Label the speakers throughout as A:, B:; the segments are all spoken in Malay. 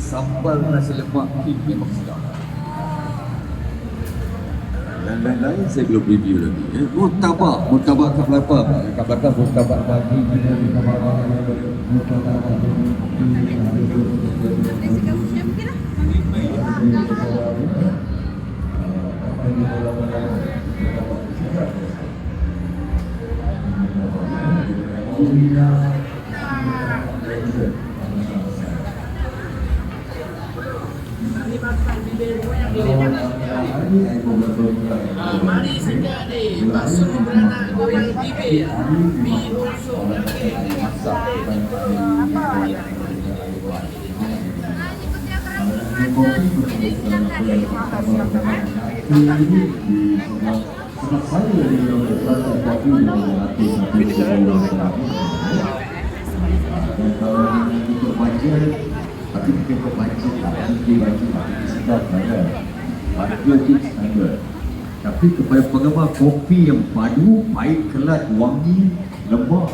A: Sambal nasi lemak ni memang sedap. Dan lain-lain saya belum review lagi. Eh, murtabak, murtabak kat berapa? Kat berapa murtabak pagi? Murtabak pagi. Murtabak pagi.
B: Ah, mari sedap ni. Bakso beranak goyang bibir. Mi busuk
A: Dan kalau untuk baca Tapi kita untuk baca tak Nanti baca tapi sedap kan Baca je standard Tapi kepada penggemar kopi yang padu Pahit, kelat, wangi, lemak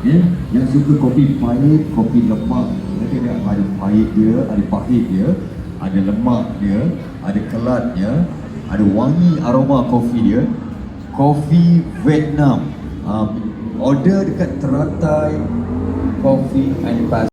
A: Ya, yang suka kopi pahit, kopi lemak Nanti dia ada pahit dia, ada pahit dia Ada lemak dia, ada kelatnya Ada wangi aroma kopi dia. Kopi Vietnam. Um, Order dekat teratai Coffee and Pastry